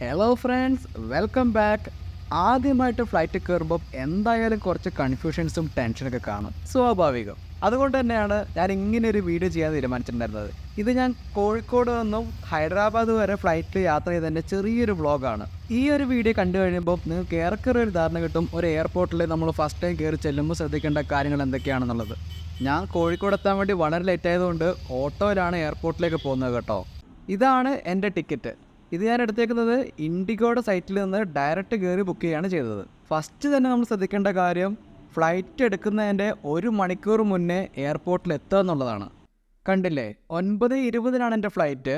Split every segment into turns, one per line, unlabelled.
Hello friends welcome back ആദ്യമായിട്ട് flight കയറുമ്പോൾ എന്തായാലും കുറച്ച് കൺഫ്യൂഷൻസും ടെൻഷനൊക്കെ കാണും. സ്വാഭാവികം. അതുകൊണ്ട് തന്നെയാണ് ഞാൻ ഇങ്ങനെ ഒരു വീഡിയോ ചെയ്യാൻ തീരുമാനിച്ചിട്ടുണ്ടായിരുന്നത്. ഇത് ഞാൻ കോഴിക്കോട് നിന്നും ഹൈദരാബാദ് വരെ ഫ്ലൈറ്റിൽ യാത്ര ചെയ്തതിന്റെ ചെറിയൊരു വ്ളോഗാണ് ഈ ഒരു വീഡിയോ കണ്ടു കഴിയുമ്പോൾ നിങ്ങൾക്ക് ഏറെക്കുറെ ഒരു ധാരണ കിട്ടും ഒരു എയർപോർട്ടിൽ നമ്മൾ ഫസ്റ്റ് ടൈം കയറി ചെല്ലുമ്പോൾ ശ്രദ്ധിക്കേണ്ട കാര്യങ്ങൾ എന്തൊക്കെയാണെന്നുള്ളത്. ഞാൻ കോഴിക്കോട് എത്താൻ വേണ്ടി വളരെ ലേറ്റ് ആയതുകൊണ്ട് ഓട്ടോയിലാണ് എയർപോർട്ടിലേക്ക് പോകുന്നത് കേട്ടോ. ഇതാണ് എന്റെ ടിക്കറ്റ് ഇത് ഞാൻ എടുത്തേക്കുന്നത് ഇൻഡിഗോയുടെ സൈറ്റിൽ നിന്ന് ഡയറക്റ്റ് കയറി ബുക്ക് ചെയ്യുകയാണ് ചെയ്തത്. ഫസ്റ്റ് തന്നെ നമ്മൾ ശ്രദ്ധിക്കേണ്ട കാര്യം ഫ്ലൈറ്റ് എടുക്കുന്നതിന്റെ ഒരു മണിക്കൂർ മുന്നേ എയർപോർട്ടിൽ എത്തുക എന്നുള്ളതാണ്. കണ്ടില്ലേ? ഒൻപത് ഇരുപതിനാണ് എന്റെ ഫ്ലൈറ്റ്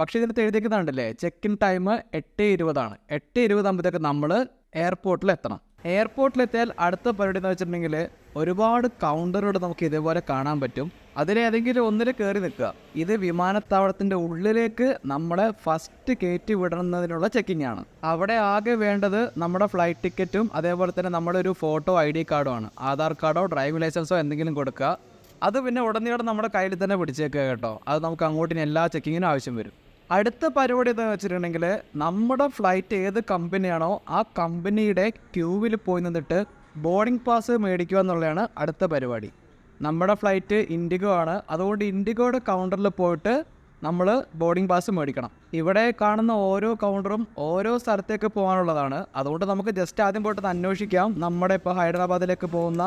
പക്ഷേ ഇതിനകത്ത് എഴുതിയേക്കുന്നുണ്ടല്ലേ ചെക്ക് ഇൻ ടൈം എട്ട് ഇരുപതാണ്. എട്ട് ഇരുപതാകുമ്പോഴത്തേക്ക് നമ്മൾ എയർപോർട്ടിൽ എത്തണം. എയർപോർട്ടിലെത്തിയാൽ അടുത്ത പരിപാടി എന്ന് വെച്ചിട്ടുണ്ടെങ്കിൽ ഒരുപാട് കൗണ്ടറുകൾ നമുക്ക് ഇതേപോലെ കാണാൻ പറ്റും. അതിലേതെങ്കിലും ഒന്നിൽ കയറി നിൽക്കുക. ഇത് വിമാനത്താവളത്തിന്റെ ഉള്ളിലേക്ക് നമ്മളെ ഫസ്റ്റ് കയറ്റി വിടുന്നതിനുള്ള ചെക്കിംഗ് ആണ്. അവിടെ ആകെ വേണ്ടത് നമ്മുടെ ഫ്ലൈറ്റ് ടിക്കറ്റും അതേപോലെ തന്നെ നമ്മുടെ ഒരു ഫോട്ടോ ഐ ഡി കാർഡോ ആണ്. ആധാർ കാർഡോ ഡ്രൈവിംഗ് ലൈസൻസോ എന്തെങ്കിലും കൊടുക്കുക. അത് പിന്നെ ഉടനീളം നമ്മുടെ കയ്യിൽ തന്നെ പിടിച്ചേക്കുക കേട്ടോ. അത് നമുക്ക് അങ്ങോട്ടിന് എല്ലാ ചെക്കിങ്ങിനും ആവശ്യം വരും. അടുത്ത പരിപാടി എന്താണെന്ന് വെച്ചിട്ടുണ്ടെങ്കിൽ നമ്മുടെ ഫ്ലൈറ്റ് ഏത് കമ്പനിയാണോ ആ കമ്പനിയുടെ ക്യൂവിൽ പോയി നിന്നിട്ട് ബോർഡിംഗ് പാസ് മേടിക്കുക എന്നുള്ളതാണ് അടുത്ത പരിപാടി. നമ്മുടെ ഫ്ലൈറ്റ് ഇൻഡിഗോ ആണ്. അതുകൊണ്ട് ഇൻഡിഗോയുടെ കൗണ്ടറിൽ പോയിട്ട് നമ്മൾ ബോർഡിംഗ് പാസ് മേടിക്കണം. ഇവിടെ കാണുന്ന ഓരോ കൗണ്ടറും ഓരോ സ്ഥലത്തേക്ക് പോകാനുള്ളതാണ്. അതുകൊണ്ട് നമുക്ക് ജസ്റ്റ് ആദ്യം പോയിട്ട് അന്വേഷിക്കാം. നമ്മുടെ ഇപ്പോൾ ഹൈദരാബാദിലേക്ക് പോകുന്ന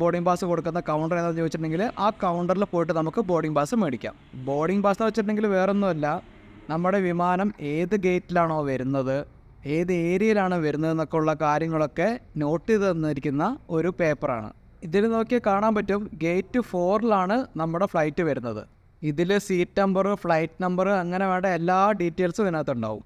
ബോർഡിംഗ് പാസ് കൊടുക്കുന്ന കൗണ്ടർ ഏതാണെന്ന് ചോദിച്ചിട്ടുണ്ടെങ്കിൽ ആ കൗണ്ടറിൽ പോയിട്ട് നമുക്ക് ബോർഡിംഗ് പാസ് മേടിക്കാം. ബോർഡിംഗ് പാസ് എന്ന് വെച്ചിട്ടുണ്ടെങ്കിൽ വേറൊന്നുമല്ല നമ്മുടെ വിമാനം ഏത് ഗേറ്റിലാണോ വരുന്നത് ഏത് ഏരിയയിലാണ് വരുന്നത് എന്നൊക്കെ ഉള്ള കാര്യങ്ങളൊക്കെ നോട്ട് ചെയ്ത് തന്നിരിക്കുന്ന ഒരു പേപ്പറാണ് ഇതിൽ നോക്കിയാൽ കാണാൻ പറ്റും ഗേറ്റ് ഫോറിലാണ് നമ്മുടെ ഫ്ലൈറ്റ് വരുന്നത്. ഇതിൽ സീറ്റ് നമ്പർ ഫ്ലൈറ്റ് നമ്പർ അങ്ങനെ വേണ്ട എല്ലാ ഡീറ്റെയിൽസും ഇതിനകത്തുണ്ടാവും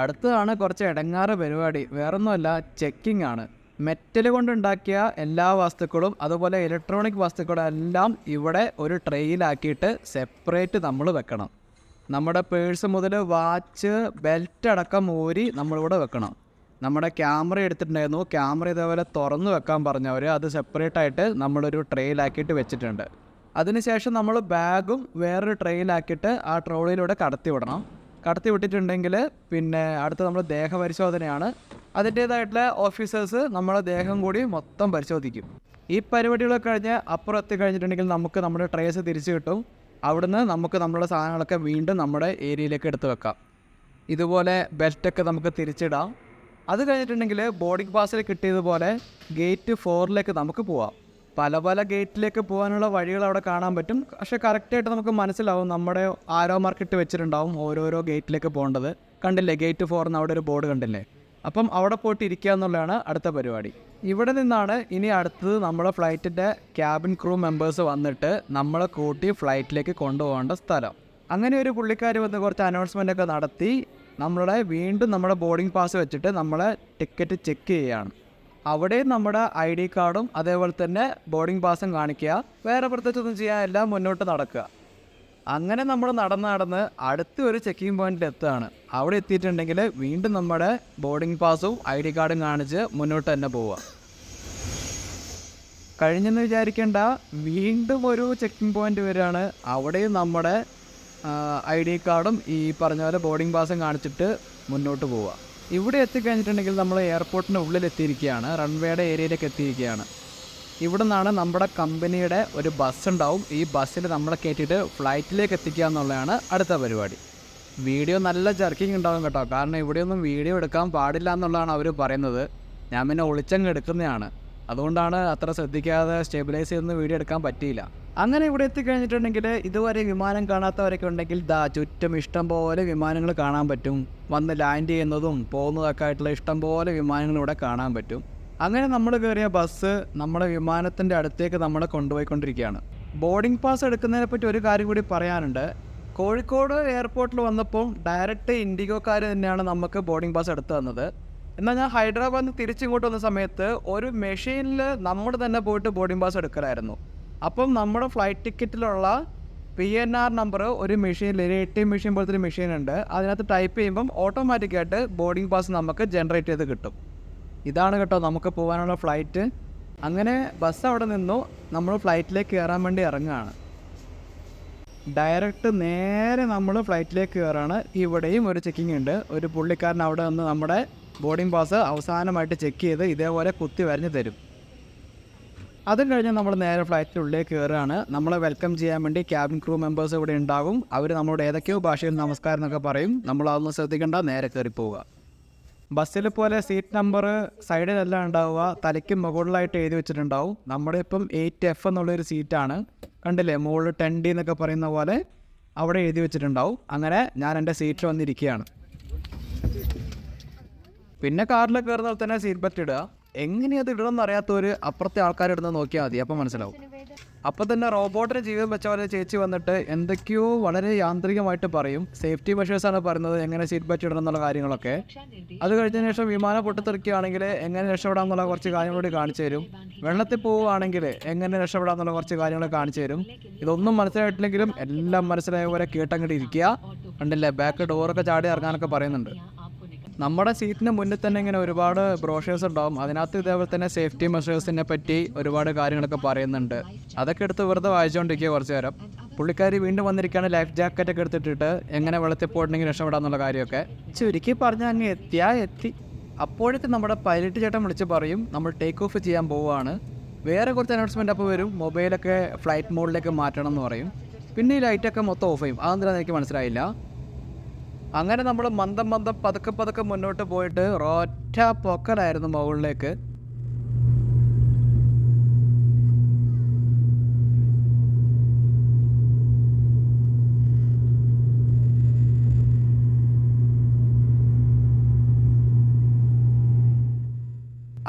അടുത്തതാണ് കുറച്ച് ഇടങ്ങാറ് പരിപാടി. വേറൊന്നുമല്ല ചെക്കിംഗ് ആണ്. മെറ്റൽ കൊണ്ടുണ്ടാക്കിയ എല്ലാ വസ്തുക്കളും അതുപോലെ ഇലക്ട്രോണിക് വസ്തുക്കളും എല്ലാം ഇവിടെ ഒരു ട്രെയിലാക്കിയിട്ട് സെപ്പറേറ്റ് നമ്മൾ വെക്കണം. നമ്മുടെ പേഴ്സ് മുതൽ വാച്ച് ബെൽറ്റ് അടക്കം ഊരി നമ്മളിവിടെ വെക്കണം. നമ്മുടെ ക്യാമറ എടുത്തിട്ടുണ്ടായിരുന്നു. ക്യാമറ ഇതേപോലെ തുറന്നു വെക്കാൻ പറഞ്ഞവർ അത് സെപ്പറേറ്റ് ആയിട്ട് നമ്മളൊരു ട്രെയിലാക്കിയിട്ട് വെച്ചിട്ടുണ്ട്. അതിനുശേഷം നമ്മൾ ബാഗും വേറൊരു ട്രെയിലാക്കിയിട്ട് ആ ട്രോളിയിലൂടെ കടത്തി വിടണം കടത്തി വിട്ടിട്ടുണ്ടെങ്കിൽ പിന്നെ അടുത്ത നമ്മൾ ദേഹപരിശോധനയാണ്. അതിന്റേതായിട്ടുള്ള ഓഫീസേഴ്സ് നമ്മളെ ദേഹം കൂടി മൊത്തം പരിശോധിക്കും. ഈ പരിപാടികളൊക്കെ കഴിഞ്ഞ് അപ്പുറം കഴിഞ്ഞിട്ടുണ്ടെങ്കിൽ നമുക്ക് നമ്മുടെ ട്രേസ് തിരിച്ചു കിട്ടും. അവിടുന്ന് നമുക്ക് നമ്മുടെ സാധനങ്ങളൊക്കെ വീണ്ടും നമ്മുടെ ഏരിയയിലേക്ക് എടുത്ത് വെക്കാം. ഇതുപോലെ ബെൽറ്റൊക്കെ നമുക്ക് തിരിച്ചിടാം. അത് കഴിഞ്ഞിട്ടുണ്ടെങ്കിൽ ബോർഡിംഗ് പാസിൽ കിട്ടിയതുപോലെ ഗേറ്റ് ഫോറിലേക്ക് നമുക്ക് പോവാം. പല പല ഗേറ്റിലേക്ക് പോകാനുള്ള വഴികൾ അവിടെ കാണാൻ പറ്റും. പക്ഷേ കറക്റ്റായിട്ട് നമുക്ക് മനസ്സിലാവും നമ്മുടെ ആരോ മാർക്കിട്ട് വെച്ചിട്ടുണ്ടാവും ഓരോരോ ഗേറ്റിലേക്ക് പോകേണ്ടത്. കണ്ടില്ലേ ഗേറ്റ് ഫോറിന് അവിടെ ഒരു ബോർഡ് കണ്ടില്ലേ? അപ്പം അവിടെ പോയിട്ട് ഇരിക്കുക എന്നുള്ളതാണ് അടുത്ത പരിപാടി. ഇവിടെ നിന്നാണ് ഇനി അടുത്തത് നമ്മുടെ ഫ്ലൈറ്റിന്റെ ക്യാബിൻ ക്രൂ മെമ്പേഴ്സ് വന്നിട്ട് നമ്മളെ കൂട്ടി ഫ്ലൈറ്റിലേക്ക് കൊണ്ടുപോകേണ്ട സ്ഥലം. അങ്ങനെ ഒരു പുള്ളിക്കാർ വന്ന് കുറച്ച് അനൗൺസ്മെന്റ് ഒക്കെ നടത്തി നമ്മളെ വീണ്ടും നമ്മുടെ ബോർഡിംഗ് പാസ് വെച്ചിട്ട് നമ്മളെ ടിക്കറ്റ് ചെക്ക് ചെയ്യുകയാണ്. അവിടെ നമ്മുടെ ഐ ഡി കാർഡും അതേപോലെ തന്നെ ബോർഡിംഗ് പാസും കാണിക്കുക. വേറെ പ്രത്യേകിച്ചൊന്നും എല്ലാം മുന്നോട്ട് നടക്കുക. അങ്ങനെ നമ്മൾ നടന്ന് നടന്ന് അടുത്ത ഒരു ചെക്കിംഗ് പോയിന്റിൽ എത്തുകയാണ്. അവിടെ എത്തിയിട്ടുണ്ടെങ്കിൽ വീണ്ടും നമ്മുടെ ബോർഡിംഗ് പാസും ഐ ഡി കാർഡും കാണിച്ച് മുന്നോട്ട് തന്നെ പോവുക. കഴിഞ്ഞെന്ന് വിചാരിക്കേണ്ട വീണ്ടും ഒരു ചെക്കിംഗ് പോയിന്റ് വരികയാണ്. അവിടെയും നമ്മുടെ ഐ ഡി കാർഡും ഈ പറഞ്ഞ പോലെ ബോർഡിംഗ് പാസും കാണിച്ചിട്ട് മുന്നോട്ട് പോവുക. ഇവിടെ എത്തിക്കഴിഞ്ഞിട്ടുണ്ടെങ്കിൽ നമ്മൾ എയർപോർട്ടിന്റെ ഉള്ളിൽ എത്തിയിരിക്കുകയാണ്. റൺവേയുടെ ഏരിയയിലേക്ക് എത്തിയിരിക്കുകയാണ്. ഇവിടെ നിന്നാണ് നമ്മുടെ കമ്പനിയുടെ ഒരു ബസ് ഉണ്ടാവും. ഈ ബസ്സിൽ നമ്മളെ കയറ്റിയിട്ട് ഫ്ലൈറ്റിലേക്ക് എത്തിക്കുക എന്നുള്ളതാണ് അടുത്ത പരിപാടി. വീഡിയോ നല്ല ജർക്കിങ് ഉണ്ടാവും കേട്ടോ. കാരണം ഇവിടെയൊന്നും വീഡിയോ എടുക്കാൻ പാടില്ല എന്നുള്ളതാണ് അവർ പറയുന്നത്. ഞാൻ പിന്നെ ഒളിച്ചങ്ങ് എടുക്കുന്നതാണ്. അതുകൊണ്ടാണ് അത്ര ശ്രദ്ധിക്കാതെ സ്റ്റെബിലൈസ് ചെയ്യുന്ന വീഡിയോ എടുക്കാൻ പറ്റിയില്ല. അങ്ങനെ ഇവിടെ എത്തിക്കഴിഞ്ഞിട്ടുണ്ടെങ്കിൽ ഇതുവരെ വിമാനം കാണാത്തവരൊക്കെ ഉണ്ടെങ്കിൽ ദാ ചുറ്റും ഇഷ്ടം പോലെ വിമാനങ്ങൾ കാണാൻ പറ്റും. വന്ന് ലാൻഡ് ചെയ്യുന്നതും പോകുന്നതൊക്കെ ആയിട്ടുള്ള ഇഷ്ടം പോലെ വിമാനങ്ങൾ ഇവിടെ കാണാൻ പറ്റും. അങ്ങനെ നമ്മൾ കയറിയ ബസ് നമ്മുടെ വിമാനത്തിന്റെ അടുത്തേക്ക് നമ്മളെ കൊണ്ടുപോയിക്കൊണ്ടിരിക്കുകയാണ്. ബോർഡിംഗ് പാസ് എടുക്കുന്നതിനെ പറ്റി ഒരു കാര്യം കൂടി പറയാനുണ്ട്. കോഴിക്കോട് എയർപോർട്ടിൽ വന്നപ്പോൾ ഡയറക്റ്റ് ഇൻഡിഗോക്കാർ തന്നെയാണ് നമുക്ക് ബോർഡിംഗ് പാസ് എടുത്തു തന്നത്. എന്നാൽ ഞാൻ ഹൈദരാബാദിൽ തിരിച്ചിങ്ങോട്ട് വന്ന സമയത്ത് ഒരു മെഷീനിൽ നമ്മൾ തന്നെ പോയിട്ട് ബോർഡിംഗ് പാസ് എടുക്കലായിരുന്നു. അപ്പം നമ്മുടെ ഫ്ലൈറ്റ് ടിക്കറ്റിലുള്ള പി എൻ ആർ നമ്പർ ഒരു മെഷീനിൽ ഒരു എ ടി എം മെഷീൻ പോലത്തെ ഒരു മെഷീൻ ഉണ്ട്. അതിനകത്ത് ടൈപ്പ് ചെയ്യുമ്പം ഓട്ടോമാറ്റിക്കായിട്ട് ബോർഡിംഗ് പാസ് നമുക്ക് ജനറേറ്റ് ചെയ്ത് കിട്ടും. ഇതാണ് കേട്ടോ നമുക്ക് പോകാനുള്ള ഫ്ലൈറ്റ് അങ്ങനെ ബസ് അവിടെ നിന്നു നമ്മൾ ഫ്ലൈറ്റിലേക്ക് കയറാൻ വേണ്ടി ഇറങ്ങുകയാണ്. ഡയറക്റ്റ് നേരെ നമ്മൾ ഫ്ലൈറ്റിലേക്ക് കയറാണ് ഇവിടെയും ഒരു ചെക്കിംഗ് ഉണ്ട്. ഒരു പുള്ളിക്കാരൻ അവിടെ നിന്ന് നമ്മുടെ ബോർഡിംഗ് പാസ് അവസാനമായിട്ട് ചെക്ക് ചെയ്ത് ഇതേപോലെ കുത്തി വരഞ്ഞ് തരും. അതും കഴിഞ്ഞ് നമ്മൾ നേരെ ഫ്ലൈറ്റിനുള്ളിലേക്ക് കയറുകയാണ് നമ്മളെ വെൽക്കം ചെയ്യാൻ വേണ്ടി ക്യാബിൻ ക്രൂ മെമ്പേഴ്സ് ഇവിടെ ഉണ്ടാകും അവർ നമ്മളോട് ഏതൊക്കെയോ ഭാഷയിൽ നമസ്കാരം എന്നൊക്കെ പറയും. നമ്മൾ അതൊന്നും ശ്രദ്ധിക്കേണ്ട നേരെ കയറി പോവുക ബസ്സിൽ പോലെ സീറ്റ് നമ്പർ സൈഡിലെല്ലാം ഉണ്ടാവുക തലയ്ക്ക് മുകളിലായിട്ട് എഴുതി വെച്ചിട്ടുണ്ടാവും. നമ്മുടെ ഇപ്പം എയ്റ്റ് എഫ് എന്നുള്ളൊരു സീറ്റാണ്. കണ്ടില്ലേ? മുകളിൽ ടെൻ ഡി എന്നൊക്കെ പറയുന്ന പോലെ അവിടെ എഴുതി വെച്ചിട്ടുണ്ടാവും. അങ്ങനെ ഞാൻ എന്റെ സീറ്റിൽ വന്നിരിക്കുകയാണ്. പിന്നെ കാറിൽ കയറുന്ന തന്നെ സീറ്റ് ബെൽറ്റ് ഇടുക. എങ്ങനെയത് ഇടണമെന്ന് അറിയാത്തവർ അപ്പുറത്തെ ആൾക്കാരിടുന്നത് നോക്കിയാൽ മതി. അപ്പം മനസ്സിലാവും. അപ്പം തന്നെ റോബോട്ടിന് ജീവൻ വെച്ച പോലെ ചേച്ചി വന്നിട്ട് എന്തൊക്കെയോ വളരെ യാന്ത്രികമായിട്ട് പറയും. സേഫ്റ്റി മെഷേഴ്സ് ആണ് പറയുന്നത് എങ്ങനെ സീറ്റ് ബെൽറ്റ് ഇടണം എന്നുള്ള കാര്യങ്ങളൊക്കെ. അത് കഴിഞ്ഞതിന് ശേഷം വിമാനം പൊട്ടിത്തെറിക്കുകയാണെങ്കിൽ എങ്ങനെ രക്ഷപ്പെടാം എന്നുള്ള കുറച്ച് കാര്യങ്ങളൂടി കാണിച്ചു തരും. വെള്ളത്തിൽ പോവുകയാണെങ്കിൽ എങ്ങനെ രക്ഷപ്പെടാം എന്നുള്ള കുറച്ച് കാര്യങ്ങൾ കാണിച്ചു തരും. ഇതൊന്നും മനസ്സിലായിട്ടില്ലെങ്കിലും എല്ലാം മനസ്സിലായ പോലെ കേട്ടങ്ങോട്ട് ഇരിക്കുക. കണ്ടില്ലേ ബാക്ക് ഡോറൊക്കെ ചാടി ഇറങ്ങാനൊക്കെ പറയുന്നുണ്ട്. നമ്മുടെ സീറ്റിന് മുന്നിൽ തന്നെ ഇങ്ങനെ ഒരുപാട് ബ്രോഷേഴ്സ് ഉണ്ടാവും. അതിനകത്ത് ഇതേപോലെ തന്നെ സേഫ്റ്റി മെഷേഴ്സിനെ പറ്റി ഒരുപാട് കാര്യങ്ങളൊക്കെ പറയുന്നുണ്ട്. അതൊക്കെ എടുത്ത് വെറുതെ വായിച്ചുകൊണ്ടിരിക്കുക കുറച്ച് നേരം. പുള്ളിക്കാരി വീണ്ടും വന്നിരിക്കുകയാണ് ലൈഫ് ജാക്കറ്റ് ഒക്കെ എടുത്തിട്ടിട്ട് എങ്ങനെ വെള്ളത്തിൽ പോയിട്ടുണ്ടെങ്കിൽ രക്ഷപ്പെടാന്നുള്ള കാര്യമൊക്കെ. ചുരുക്കി പറഞ്ഞാൽ അങ്ങ് എത്തിയാ എത്തി. അപ്പോഴേക്കും നമ്മുടെ പൈലറ്റ് ചേട്ടൻ വിളിച്ച് പറയും നമ്മൾ ടേക്ക് ഓഫ് ചെയ്യാൻ പോവുകയാണ്. വേറെ കുറച്ച് അനൗൺസ്മെന്റ് അപ്പോൾ വരും. മൊബൈലൊക്കെ ഫ്ലൈറ്റ് മോഡിലേക്ക് മാറ്റണം എന്ന് പറയും. പിന്നെ ഈ ലൈറ്റൊക്കെ മൊത്തം ഓഫ് ചെയ്യും. അതെന്തിനാണെന്ന് എനിക്ക് മനസ്സിലായില്ല. അങ്ങനെ നമ്മൾ മന്ദം മന്ദം പതുക്കെ പതുക്കെ മുന്നോട്ട് പോയിട്ട് ഒറ്റ പൊക്കലായിരുന്നു മുകളിലേക്ക്.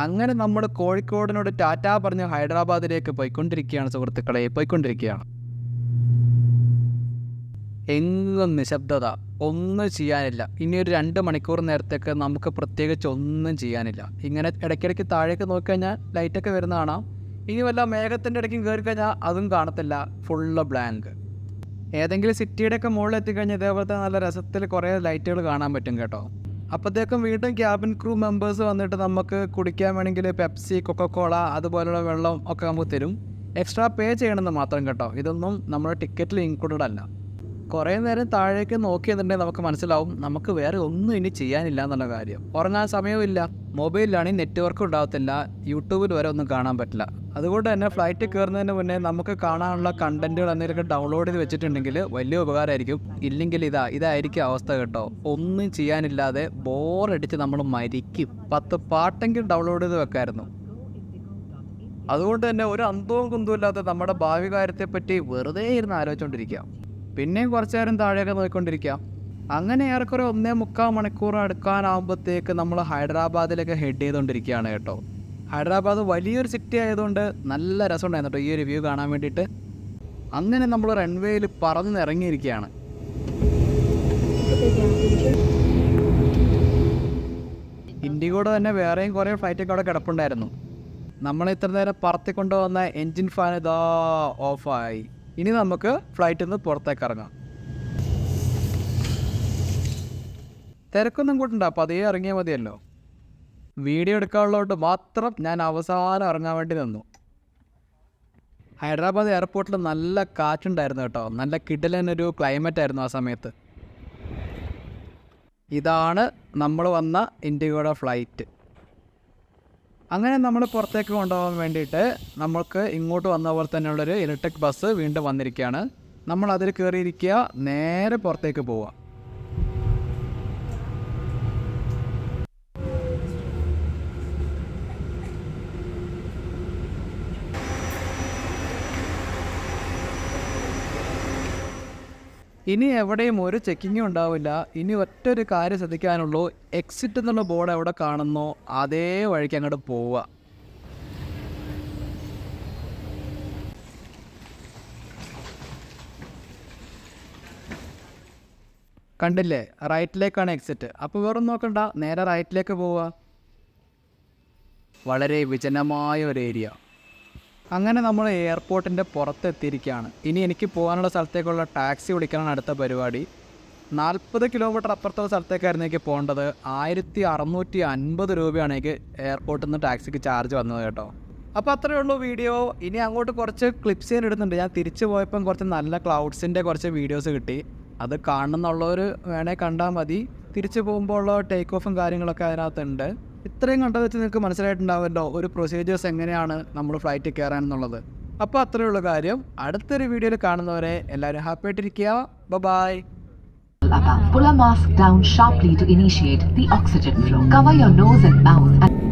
അങ്ങനെ നമ്മൾ കോഴിക്കോടിനോട് ടാറ്റ പറഞ്ഞ് ഹൈദരാബാദിലേക്ക് പോയിക്കൊണ്ടിരിക്കുകയാണ് സുഹൃത്തുക്കളെ പോയിക്കൊണ്ടിരിക്കുകയാണ്. എങ്ങും നിശബ്ദത. ഒന്നും ചെയ്യാനില്ല. ഇനി ഒരു രണ്ട് മണിക്കൂർ നേരത്തേക്ക് നമുക്ക് പ്രത്യേകിച്ച് ഒന്നും ചെയ്യാനില്ല. ഇങ്ങനെ ഇടയ്ക്കിടയ്ക്ക് താഴേക്ക് നോക്കിക്കഴിഞ്ഞാൽ ലൈറ്റൊക്കെ വരുന്ന കാണാം. ഇനി വല്ല മേഘത്തിന്റെ ഇടയ്ക്കും കയറി കഴിഞ്ഞാൽ അതും കാണത്തില്ല. Full blank. ഏതെങ്കിലും സിറ്റിയുടെയൊക്കെ മുകളിൽ എത്തിക്കഴിഞ്ഞാൽ ഇതേപോലത്തെ നല്ല രസത്തിൽ കുറേ ലൈറ്റുകൾ കാണാൻ പറ്റും കേട്ടോ. അപ്പോഴത്തേക്കും വീണ്ടും ക്യാബിൻ ക്രൂ മെമ്പേഴ്സ് വന്നിട്ട് നമുക്ക് കുടിക്കാൻ വേണമെങ്കിൽ പെപ്സി കൊക്കക്കോള അതുപോലുള്ള വെള്ളം ഒക്കെ നമുക്ക് തരും. എക്സ്ട്രാ പേ ചെയ്യണമെന്ന് മാത്രം കേട്ടോ. ഇതൊന്നും നമ്മുടെ ടിക്കറ്റിൽ ഇൻക്ലൂഡഡ് അല്ല. കുറേ നേരം താഴേക്ക് നോക്കി നിന്നിട്ടുണ്ടെങ്കിൽ നമുക്ക് മനസ്സിലാവും നമുക്ക് വേറെ ഒന്നും ഇനി ചെയ്യാനില്ല എന്നുള്ള കാര്യം. ഉറങ്ങാൻ സമയമില്ല മൊബൈലിലാണെങ്കിൽ നെറ്റ്വർക്ക് ഉണ്ടാകത്തില്ല യൂട്യൂബിൽ വരെ ഒന്നും കാണാൻ പറ്റില്ല. അതുകൊണ്ട് തന്നെ ഫ്ലൈറ്റ് കയറുന്നതിന് മുന്നേ നമുക്ക് കാണാനുള്ള കണ്ടന്റുകൾ എന്തെങ്കിലുമൊക്കെ ഡൗൺലോഡ് ചെയ്ത് വെച്ചിട്ടുണ്ടെങ്കിൽ വലിയ ഉപകാരമായിരിക്കും. ഇല്ലെങ്കിൽ ഇതാ ഇതായിരിക്കും അവസ്ഥ കേട്ടോ. ഒന്നും ചെയ്യാനില്ലാതെ ബോറടിച്ച് നമ്മൾ മരിക്കും. പത്ത് പാട്ടെങ്കിലും ഡൗൺലോഡ് ചെയ്ത് വെക്കായിരുന്നു. അതുകൊണ്ട് തന്നെ ഒരു അന്തവും കുന്തവും ഇല്ലാത്ത നമ്മുടെ ഭാവി കാര്യത്തെപ്പറ്റി വെറുതെ ഇരുന്ന് ആലോചിച്ചുകൊണ്ടിരിക്കുക പിന്നെയും കുറച്ചു നേരം താഴെയൊക്കെ നോക്കിക്കൊണ്ടിരിക്കുക അങ്ങനെ ഏറെക്കുറെ ഒന്നേ മുക്കാൽ മണിക്കൂർ അടുക്കാനാകുമ്പോഴത്തേക്ക് നമ്മൾ ഹൈദരാബാദിലേക്ക് ഹെഡ് ചെയ്തുകൊണ്ടിരിക്കുകയാണ് കേട്ടോ. ഹൈദരാബാദ് വലിയൊരു സിറ്റി ആയതുകൊണ്ട് നല്ല രസമുണ്ടായിരുന്നു കേട്ടോ ഈ ഒരു വ്യൂ കാണാൻ വേണ്ടിയിട്ട്. അങ്ങനെ നമ്മൾ റൺവേയിൽ പറന്ന് ഇറങ്ങിയിരിക്കുകയാണ്. ഇന്ത്യയോടെ തന്നെ വേറെയും കുറേ ഫ്ലൈറ്റൊക്കെ അവിടെ കിടപ്പുണ്ടായിരുന്നു. നമ്മൾ ഇത്ര നേരം പറത്തിക്കൊണ്ടുവന്ന എൻജിൻ ഫാൻ ഇതാ ഓഫായി ഇനി നമുക്ക് ഫ്ലൈറ്റിൽ നിന്ന് പുറത്തേക്ക് ഇറങ്ങാം. തിരക്കൊന്നും കൂട്ടണ്ട പതിയെ ഇറങ്ങിയാൽ മതിയല്ലോ. വീഡിയോ എടുക്കാനുള്ളതുകൊണ്ട് മാത്രം ഞാൻ അവസാനം ഇറങ്ങാൻ വേണ്ടി നിന്നു. ഹൈദരാബാദ് എയർപോർട്ടിൽ നല്ല കാറ്റുണ്ടായിരുന്നു കേട്ടോ. നല്ല കിടലനൊരു ക്ലൈമറ്റ് ആയിരുന്നു ആ സമയത്ത്. ഇതാണ് നമ്മൾ വന്ന ഇൻഡിഗോയുടെ ഫ്ലൈറ്റ് അങ്ങനെ നമ്മൾ പുറത്തേക്ക് കൊണ്ടുപോകാൻ വേണ്ടിയിട്ട് നമ്മൾക്ക് ഇങ്ങോട്ട് വന്ന പോലെ തന്നെയുള്ളൊരു ഇലക്ട്രിക് ബസ് വീണ്ടും വന്നിരിക്കുകയാണ്. നമ്മൾ അതിൽ കയറിയിരിക്കുക നേരെ പുറത്തേക്ക് പോവുക. ഇനി എവിടെയും ഒരു ചെക്കിങ്ങും ഉണ്ടാവില്ല. ഇനി ഒറ്റൊരു കാര്യം ശ്രദ്ധിക്കാനുള്ളൂ. എക്സിറ്റ് എന്നുള്ള ബോർഡ് എവിടെ കാണുന്നോ അതേ വഴിക്ക് അങ്ങോട്ട് പോവുക. കണ്ടില്ലേ? റൈറ്റിലേക്കാണ് എക്സിറ്റ് അപ്പോൾ വേറെ നോക്കണ്ട. നേരെ റൈറ്റിലേക്ക് പോവുക. വളരെ വിജനമായ ഒരു ഏരിയ അങ്ങനെ നമ്മൾ എയർപോർട്ടിന്റെ പുറത്തെത്തിയിരിക്കുകയാണ്. ഇനി എനിക്ക് പോകാനുള്ള സ്ഥലത്തേക്കുള്ള ടാക്സി വിളിക്കാനാണ് അടുത്ത പരിപാടി. നാൽപ്പത് കിലോമീറ്റർ അപ്പുറത്തുള്ള സ്ഥലത്തേക്കായിരുന്നു എനിക്ക് പോകേണ്ടത്. ആയിരത്തി അറുന്നൂറ്റി അൻപത് രൂപയാണ് എനിക്ക് എയർപോർട്ടിൽ നിന്ന് ടാക്സിക്ക് ചാർജ് വന്നത് കേട്ടോ. അപ്പോൾ അത്രയേ ഉള്ളൂ വീഡിയോ. ഇനി അങ്ങോട്ട് കുറച്ച് ക്ലിപ്സ് ഞാൻ ഇടുന്നുണ്ട്. ഞാൻ തിരിച്ചു പോയപ്പം കുറച്ച് നല്ല ക്ലൗഡ്സിന്റെ കുറച്ച് വീഡിയോസ് കിട്ടി. അത് കാണണമെന്നുള്ളവർ വേണേൽ കണ്ടാൽ മതി. തിരിച്ചു പോകുമ്പോൾ ഉള്ള ടേക്ക് ഓഫും കാര്യങ്ങളൊക്കെ അതിനകത്തുണ്ട്. ഇത്രയും കണ്ടത് വെച്ച് നിങ്ങൾക്ക് മനസ്സിലായിട്ടുണ്ടാവുമല്ലോ ഒരു പ്രൊസീജിയേഴ്സ് എങ്ങനെയാണ് നമ്മൾ ഫ്ലൈറ്റിൽ കയറാൻ എന്നുള്ളത് അപ്പോൾ അത്രയേ ഉള്ളൂ കാര്യം അടുത്തൊരു വീഡിയോയിൽ കാണുന്നവരെ എല്ലാവരും ഹാപ്പി ആയിട്ടിരിക്കുക bye
above. Pull a mask down sharply to initiate the oxygen flow. Cover your nose and mouth and